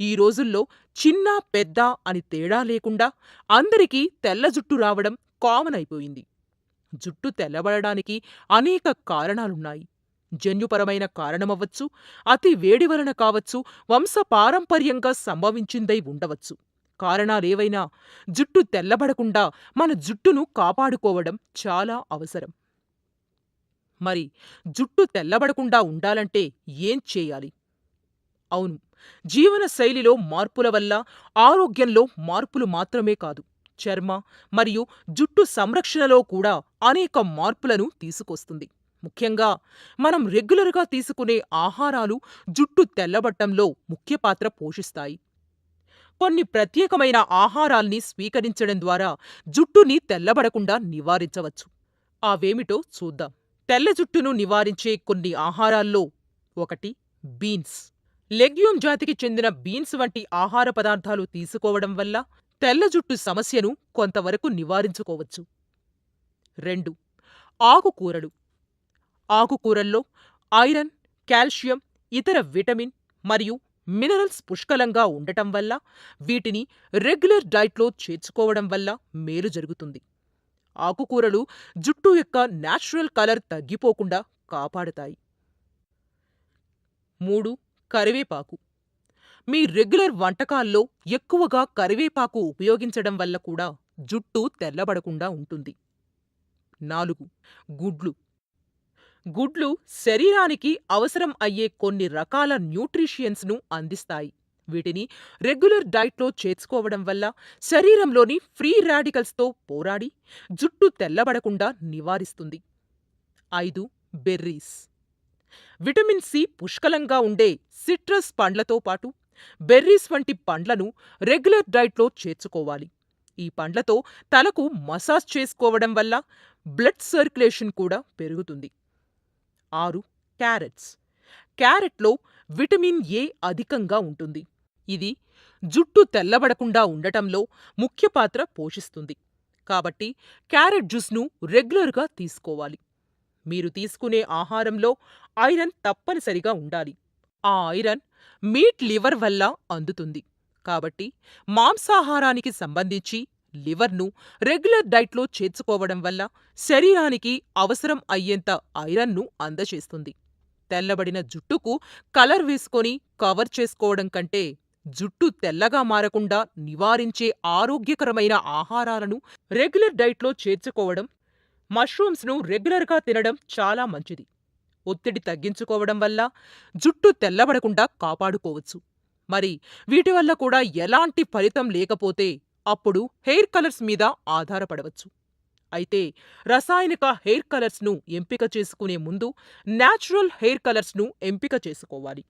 ఈ రోజుల్లో చిన్న, పెద్ద అని తేడా లేకుండా అందరికీ తెల్ల జుట్టు రావడం కామన్ అయిపోయింది. జుట్టు తెల్లబడడానికి అనేక కారణాలున్నాయి. జన్యుపరమైన కారణమవ్వచ్చు, అతి వేడి వలన కావచ్చు, వంశపారంపర్యంగా సంభవించిందై ఉండవచ్చు. కారణాలేవైనా జుట్టు తెల్లబడకుండా మన జుట్టును కాపాడుకోవడం చాలా అవసరం. మరి జుట్టు తెల్లబడకుండా ఉండాలంటే ఏం చేయాలి? అవును, జీవన శైలిలో మార్పుల వల్ల ఆరోగ్యంలో మార్పులు మాత్రమే కాదు, చర్మ మరియు జుట్టు సంరక్షణలో కూడా అనేక మార్పులను తీసుకొస్తుంది. ముఖ్యంగా మనం రెగ్యులర్‌గా తీసుకునే ఆహారాలు జుట్టు తెల్లబట్టంలో ముఖ్య పాత్ర పోషిస్తాయి. కొన్ని ప్రత్యేకమైన ఆహారాల్ని స్వీకరించడం ద్వారా జుట్టుని తెల్లబడకుండా నివారించవచ్చు. అవేమిటో చూద్దాం. తెల్ల జుట్టును నివారించే కొన్ని ఆహారాల్లో ఒకటి బీన్స్. లెగ్యూమ్ జాతికి చెందిన బీన్స్ వంటి ఆహార పదార్థాలు తీసుకోవడం వల్ల తెల్ల జుట్టు సమస్యను కొంతవరకు నివారించుకోవచ్చు. రెండు ఆకుకూరలు. ఆకుకూరల్లో ఐరన్, కాల్షియం, ఇతర విటమిన్ మరియు మినరల్స్ పుష్కలంగా ఉండటం వల్ల వీటిని రెగ్యులర్ డైట్లో చేర్చుకోవడం వల్ల మేలు జరుగుతుంది. ఆకుకూరలు జుట్టు యొక్క న్యాచురల్ కలర్ తగ్గిపోకుండా కాపాడతాయి. మూడు కరివేపాకు. మీ రెగ్యులర్ వంటకాల్లో ఎక్కువగా కరివేపాకు ఉపయోగించడం వల్ల కూడా జుట్టు తెల్లబడకుండా ఉంటుంది. నాలుగు గుడ్లు. గుడ్లు శరీరానికి అవసరం అయ్యే కొన్ని రకాల న్యూట్రిషియన్స్‌ను అందిస్తాయి. వీటిని రెగ్యులర్ డైట్‌లో చేర్చుకోవడం వల్ల శరీరంలోని ఫ్రీ రాడికల్స్‌తో పోరాడి జుట్టు తెల్లబడకుండా నివారిస్తుంది. ఐదు బెర్రీస్. విటమిన్ సి పుష్కలంగా ఉండే సిట్రస్ పండ్లతో పాటు బెర్రీస్ వంటి పండ్లను రెగ్యులర్ డైట్లో చేర్చుకోవాలి. ఈ పండ్లతో తలకు మసాజ్ చేసుకోవడం వల్ల బ్లడ్ సర్క్యులేషన్ కూడా పెరుగుతుంది. ఆరు క్యారెట్స్. క్యారెట్‌లో విటమిన్ ఏ అధికంగా ఉంటుంది. ఇది జుట్టు తెల్లబడకుండా ఉండటంలో ముఖ్య పాత్ర పోషిస్తుంది. కాబట్టి క్యారెట్ జ్యూస్‌ను రెగ్యులర్‌గా తీసుకోవాలి. మీరు తీసుకునే ఆహారంలో ఐరన్ తప్పనిసరిగా ఉండాలి. ఆ ఐరన్ మీట్ లివర్ వల్ల అందుతుంది. కాబట్టి మాంసాహారానికి సంబంధించి లివర్‌ను రెగ్యులర్ డైట్‌లో చేర్చుకోవడం వల్ల శరీరానికి అవసరం అయ్యేంత ఐరన్‌ను అందచేస్తుంది తెల్లబడిన జుట్టుకు కలర్ వేసుకొని కవర్ చేసుకోవడం కంటే జుట్టు తెల్లగా మారకుండా నివారించే ఆరోగ్యకరమైన ఆహారాలను రెగ్యులర్ డైట్లో చేర్చుకోవడం మష్రూమ్స్‌ను రెగ్యులర్‌గా తినడం చాలా మంచిది. ఒత్తిడి తగ్గించుకోవడం వల్ల జుట్టు తెల్లబడకుండా కాపాడుకోవచ్చు. మరి వీటి వల్ల కూడా ఎలాంటి ఫలితం లేకపోతే అప్పుడు హెయిర్ కలర్స్ మీద ఆధారపడవచ్చు. అయితే రసాయనిక హెయిర్ కలర్స్‌ను ఎంపిక చేసుకునే ముందు న్యాచురల్ హెయిర్ కలర్స్‌ను ఎంపిక చేసుకోవాలి.